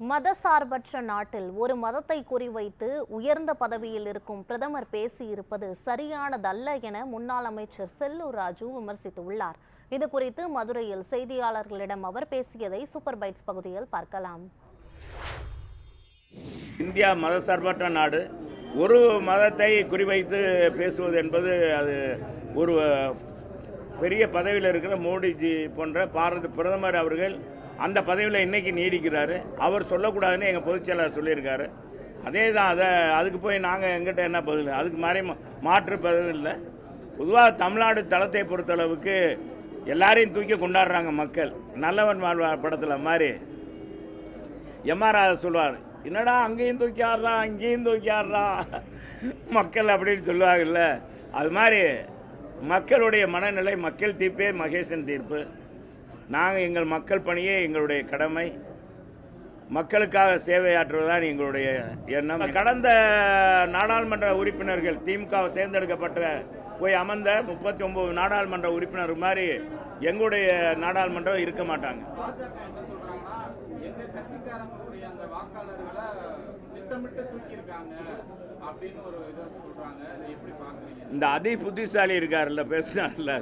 மதசார்பற்ற நாட்டில் ஒரு மதத்தை குறிவைத்து உயர்ந்த பதவியில் இருக்கும் பிரதமர் பேசியிருப்பது சரியானதல்ல என முன்னாள் அமைச்சர் செல்லூர் ராஜு விமர்சித்துள்ளார். இது குறித்து மதுரையில் செய்தியாளர்களிடம் அவர் பேசியதை சூப்பர் பைட்ஸ் பகுதியில் பார்க்கலாம். இந்தியா மதசார்பற்ற நாடு. ஒரு மதத்தை குறிவைத்து பேசுவது என்பது அது ஒரு பெரிய பதவியில் இருக்கிற மோடிஜி போன்ற பாரத பிரதமர் அவர்கள் அந்த பதவியில் இன்றைக்கி நீடிக்கிறாரு. அவர் சொல்லக்கூடாதுன்னு எங்கள் பொதுச் செயலாளர் சொல்லியிருக்காரு. அதே தான் அதை அதுக்கு போய் நாங்கள் எங்கிட்ட என்ன பதில்? அதுக்கு மாதிரி மாற்று பதில் இல்லை. பொதுவாக தமிழ்நாடு தளத்தை பொறுத்தளவுக்கு எல்லாரையும் தூக்கி கொண்டாடுறாங்க மக்கள். நல்லவன் வாழ்வா படத்தில் மாதிரி. எம்ஆர் சொல்லுவார் என்னடா அங்கேயும் தூக்கி ஆடுறான் அங்கேயும் தூக்கி ஆடுறான். மக்கள் அப்படின்னு சொல்லுவாங்கல்ல. அது மாதிரி மக்களுடைய மனநிலை மக்கள் தீர்ப்பே மகேசன் தீர்ப்பு. நாங்கள் எங்கள் மக்கள் பணியே எங்களுடைய கடமை. மக்களுக்காக சேவையாற்றுவதுதான் எங்களுடைய எண்ணம். கடந்த நாடாளுமன்ற உறுப்பினர்கள் திமுக தேர்ந்தெடுக்கப்பட்ட போய் அமர்ந்த முப்பத்தி ஒன்பது நாடாளுமன்ற உறுப்பினர் மாதிரி எங்களுடைய நாடாளுமன்றம் இருக்க மாட்டாங்க. இந்த அதி புத்திசாலி இருக்காருல்ல பேசினார்ல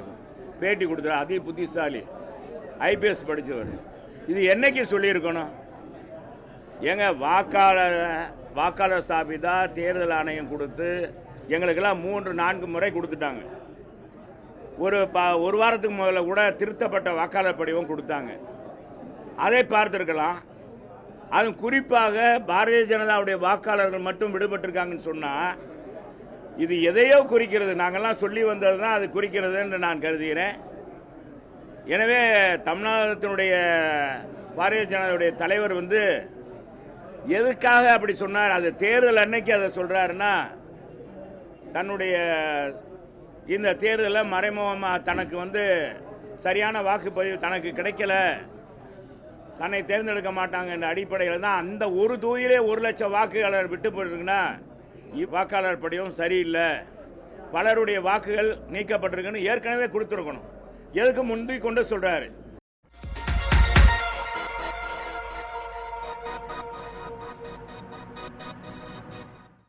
பேட்டி கொடுத்துரு அதி புத்திசாலி. ஐபிஎஸ் படித்தவர் இது என்னைக்கு சொல்லியிருக்கணும்? எங்க வாக்காளர் வாக்காளர் சாபிதா தேர்தல் ஆணையம் கொடுத்து எங்களுக்கெல்லாம் மூன்று நான்கு முறை கொடுத்துட்டாங்க. ஒரு பா ஒரு வாரத்துக்கு முதல்ல கூட திருத்தப்பட்ட வாக்காளர் படிவம் கொடுத்தாங்க. அதை பார்த்துருக்கலாம். அது குறிப்பாக பாரதிய ஜனதாவுடைய வாக்காளர்கள் மட்டும் விடுபட்டிருக்காங்கன்னு சொன்னால் இது எதையோ குறிக்கிறது. நாங்கள்லாம் சொல்லி வந்தது தான் அது குறிக்கிறது என்று நான் கருதுகிறேன். எனவே தமிழ்நாட்டினுடைய பாரதிய ஜனதாவுடைய தலைவர் வந்து எதுக்காக அப்படி சொன்னார்? அது தேர்தல் அன்னைக்கு அதை சொல்றாருன்னா தன்னுடைய இந்த தேர்தலில் மறைமுகமாக தனக்கு வந்து சரியான வாக்குப்பதிவு தனக்கு கிடைக்கல. தன்னை தேர்ந்தெடுக்க மாட்டாங்க என்ற அடிப்படையில் தான் அந்த ஒரு தொகுதியிலே ஒரு லட்சம் வாக்குகள் விட்டு போயிருக்குன்னா இ- வாக்காளர் படிவம் சரியில்லை. பலருடைய வாக்குகள் நீக்கப்பட்டிருக்குன்னு ஏற்கனவே கொடுத்துருக்கணும். எதுக்கு முந்தி கொண்டு சொல்கிறாரு